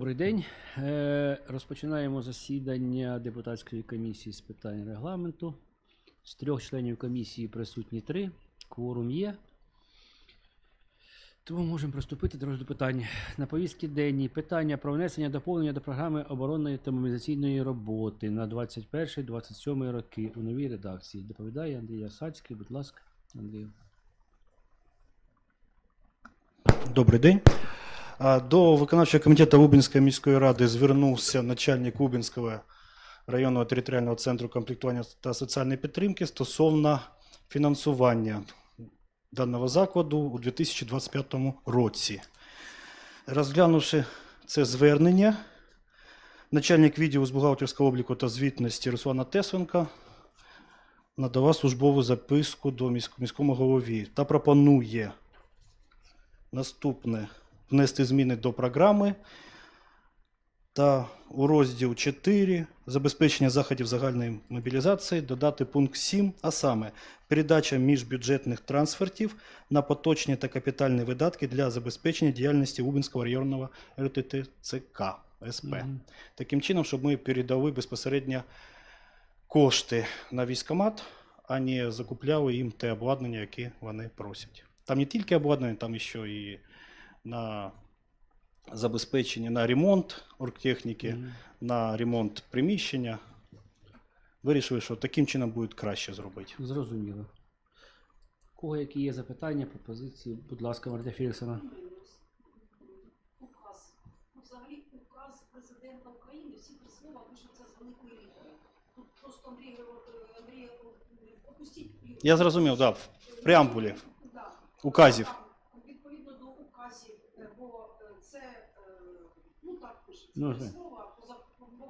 Добрий день. Е, Розпочинаємо засідання депутатської комісії з питань регламенту. З трьох членів комісії присутні три. Кворум є. Тому можемо приступити до розгляду питань. На повістці денній питання про внесення доповнення до програми оборонної та мобілізаційної роботи на 21-27 роки у новій редакції. Доповідає Андрій Осацький. Будь ласка, Андрію. Добрий день. До виконавчого комітету Лубенської міської ради звернувся начальник Лубенського районного територіального центру комплектування та соціальної підтримки стосовно фінансування даного закладу у 2025 році. Розглянувши це звернення, начальник відділу з бухгалтерського обліку та звітності Руслана Тесленка надала службову записку до міськ- міському голові та пропонує Наступне внести зміни до програми та у розділ 4 забезпечення заходів загальної мобілізації додати пункт 7, а саме передача міжбюджетних трансфертів на поточні та капітальні видатки для забезпечення діяльності Лубенського районного РТТЦК СП. Мгм. Таким чином, щоб ми передали безпосередньо кошти на військомат, а не закупляли їм те обладнання, яке вони просять. Там не тільки обладнання, там ще і на забезпечення, на ремонт оргтехніки, Мгм. на ремонт приміщення. Вирішили, що таким чином буде краще зробити. Зрозуміло. У кого які є запитання, пропозиції? Будь ласка, Марта Філіксона. Указ. Взагалі указ президента України, всі три слова пишуться з великої літери. Тут просто Андрій Андрій, опустіть. Я зрозумів, да, в преамбулі. Да. Указів. Так, Відповідно до указів, е, бо е, це, е, ну так пишеться, Ну, три вже. слова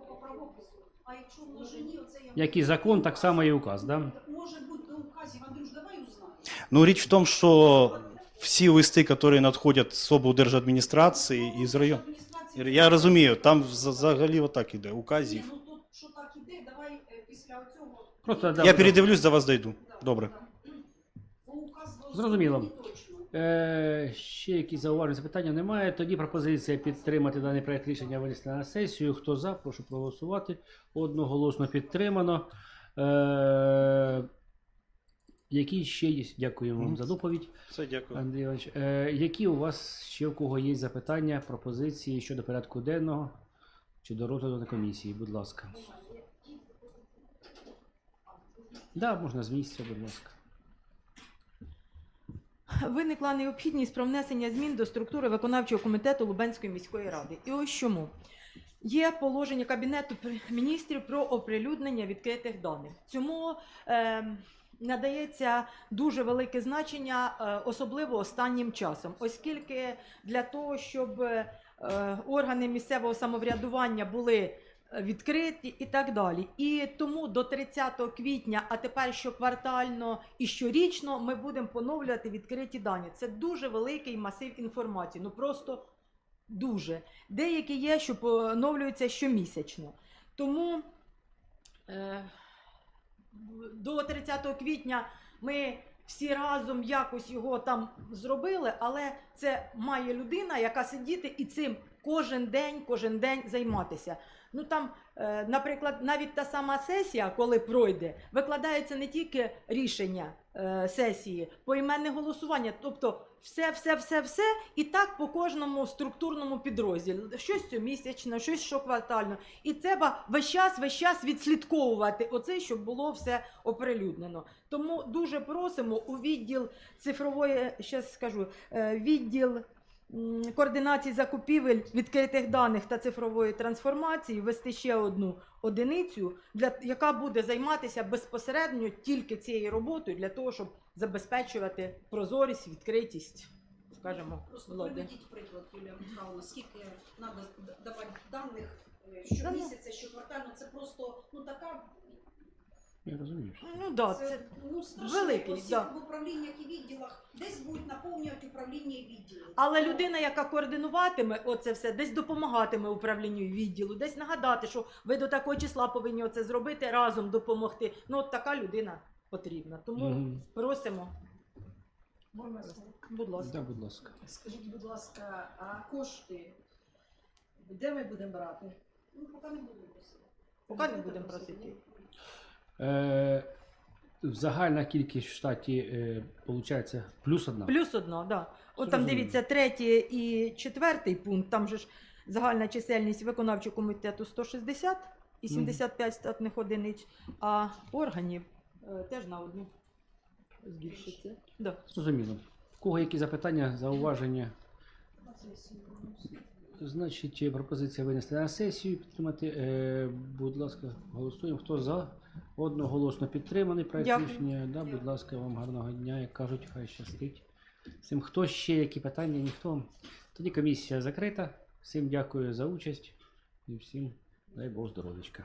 по, правопису. А якщо в множині, оце я... Як і закон, так само і указ, да? Може бути до указів, Андрюш, давай узнаємо. Ну, річ в тому, що всі листи, які надходять з облдержадміністрації і з району. Адміністрації- Я розумію, там взагалі отак іде, Ні, указів. ну тут що так іде, давай е, після цього. Просто да, Я да. передивлюсь, до вас дойду. Добре. Зрозуміло. Е, ще якісь зауваження запитання немає. Тоді пропозиція підтримати даний проект рішення винести на сесію. Хто за, прошу проголосувати. Одноголосно підтримано. Е, які ще є? Дякуємо вам за доповідь, Все, дякую. Андрій Іванович. Е, які у вас ще у кого є запитання, пропозиції щодо порядку денного чи до розгляду на комісії? Будь ласка. Да, можна з місця, будь ласка. Виникла необхідність про внесення змін до структури виконавчого комітету Лубенської міської ради. І ось чому. Є положення Кабінету міністрів про оприлюднення відкритих даних. Цьому е, надається дуже велике значення, е, особливо останнім часом, оскільки для того, щоб е, органи місцевого самоврядування були відкриті і так далі. І тому до 30 квітня, а тепер щоквартально і щорічно ми будемо поновлювати відкриті дані. Це дуже великий масив інформації. Ну просто дуже. Деякі є, що поновлюються щомісячно. Тому е, до 30 квітня ми всі разом якось його там зробили, але це має людина, яка сидіти і цим кожен день, кожен день займатися. Ну там, е, наприклад, навіть та сама сесія, коли пройде, викладається не тільки рішення сесії, поіменне голосування, тобто все, все, все, все, і так по кожному структурному підрозділі. Щось щомісячно, щось щоквартально. І треба весь час, весь час відслідковувати оце, щоб було все оприлюднено. Тому дуже просимо у відділ цифрової, ще скажу, е, відділ координації закупівель відкритих даних та цифрової трансформації ввести ще одну одиницю, для, яка буде займатися безпосередньо тільки цією роботою для того, щоб забезпечувати прозорість, відкритість, скажемо, Просто влади. приведіть приклад, Юлія Михайловна, скільки треба давати даних е, щомісяця, щоквартально, це просто ну така Я розумію. що- Ну да, це, це ну, великий, да. в управліннях і відділах десь будуть наповнювати управління і відділи. Але людина, яка координуватиме оце все, десь допомагатиме управлінню і відділу, десь нагадати, що ви до такого числа повинні оце зробити, разом допомогти. Ну, от така людина потрібна. Тому Мгм. просимо, Можна слово? будь ласка. Да, будь ласка. Скажіть, будь ласка, а кошти Де ми будемо брати? Ну, поки не будемо просити. Поки не будемо просити. Е, загальна кількість в штаті е, виходить плюс одна. Плюс одна, да. От там дивіться, третій і четвертий пункт, там же ж загальна чисельність виконавчого комітету 160 і Мгм. 75 штатних одиниць, а органів е, теж на одну збільшиться. Да. Зрозуміло. У кого які запитання, зауваження? Значить, пропозиція винести на сесію, підтримати. Е, будь ласка, голосуємо. Хто за? Одноголосно підтриманий проект рішення. Да, будь ласка, вам гарного дня, як кажуть, хай щастить. Всім, хто ще які питання, ніхто. Тоді комісія закрита. Всім дякую за участь і всім дай Бог здоров'ячка.